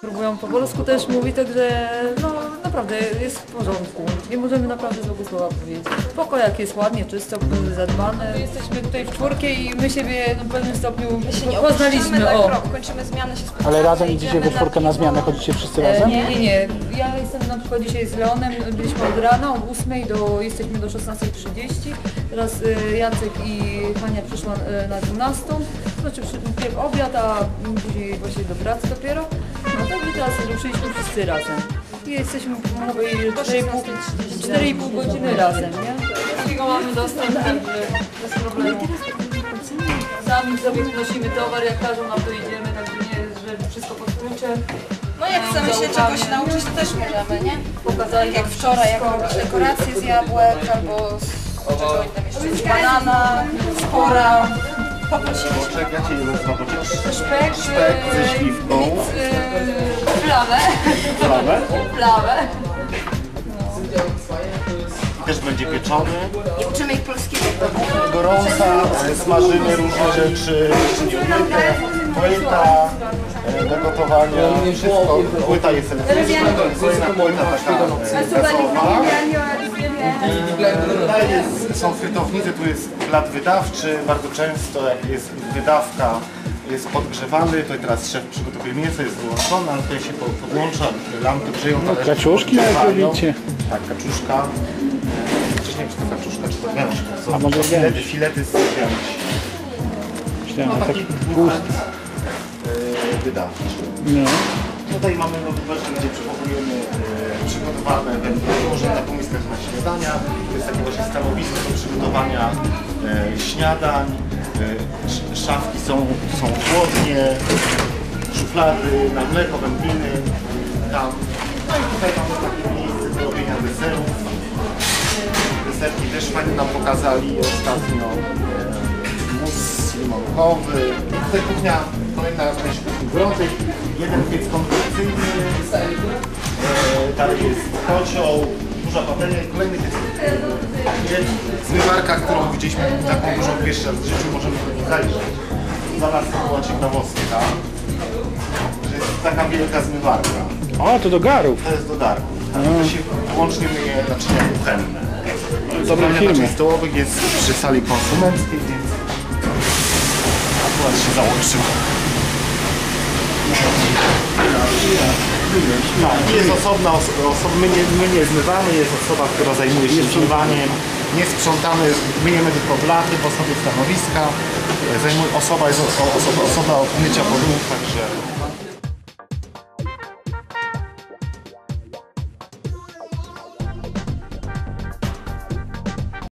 próbują po polsku też mówić, także no naprawdę jest w porządku. Nie możemy naprawdę złego słowa powiedzieć. Spoko, jak jest ładnie, czysto, zadbane. Jesteśmy tutaj w czwórkę i my siebie no, w pewnym stopniu Nie poznaliśmy. opuszczamy O. na krok, kończymy zmianę, się spotykamy. Ale razem idziecie we na czwórkę na zmianę, chodzicie wszyscy E, razem? Nie, nie, nie. Ja jestem na przykład dzisiaj z Leonem, byliśmy od rana, od 8 do, jesteśmy do 16.30. Teraz e, Jacek i Hania przyszła e, na 12. Znaczy przy- obiad, a później właśnie do pracy dopiero. No i teraz ruszyliśmy wszyscy razem. I jesteśmy mówię, 4,5 4,5 godziny razem, nie? Wszystkiego mamy dostęp, także bez problemu. Sami sobie wnosimy towar, jak każą nam to idziemy, także nie jest, że wszystko pod kluczem. No jak chcemy się czegoś nauczyć, to też możemy, nie? Pokazali Tak jak wczoraj, jak robić dekoracje z jabłek albo z czego oni tam jeszcze, z banana, z pora. Poprosiliśmy. Boczek, ja Cię boczek. Szpek, Szpek ze e, śliwką. e, Plawę. Plawę? Plawę. Też będzie pieczony. I uczymy ich polskiego. Gorąca, e, smażymy różne rzeczy, płyta e, do gotowania, wszystko. Płyta jest elektryczna, to jest kolejna płyta taka e, gazowa. Jest, są frytownice, tu jest blat wydawczy, bardzo często jak jest wydawka jest podgrzewany, to teraz szef przygotowuje mięso, jest wyłączone, ale tutaj się po- podłącza, lampy grzeją, No, kaczuszki jak robicie. Tak, kaczuszka. Wcześniej czy to kaczuszka, czy to są A może filety, filety z. Myślałem, No że taki e, wydawczy. No. Tutaj mamy nowy wężel, gdzie przechowujemy e, przygotowane wędrówki na pomiskach na śniadania. To jest takie właśnie stanowisko do przygotowania e, śniadań. E, sz- szafki są, są chłodnie, szuflady na mleko, wędliny. Tam. No i tutaj mamy takie miejsce do robienia deserów. Deserki też fajnie nam pokazali ostatnio. Mus limonkowy. Tutaj kuchnia, kolejna część kuchni gorącej. Jeden piec konwekcyjny. E, dalej jest kocioł, duża patelnia i kolejny piec. Zmywarka, którą widzieliśmy taką dużą pierwszy raz w życiu, możemy do niej zajrzeć. Dla nas to była ciekawostka, że jest taka wielka zmywarka. O, to do garów. To jest do darku. To się łącznie myje naczynia kuchenne. Zupełnie firmy. stołowych jest przy sali konsumenckiej, więc akurat się załączyło. Jest osobna osoba, my, nie, my nie zmywamy, jest osoba, która zajmuje się zmywaniem. Nie sprzątamy, myjemy tylko blaty po sobie stanowiska. Zajmuje, osoba jest o, osoba, osoba od mycia podłóg, także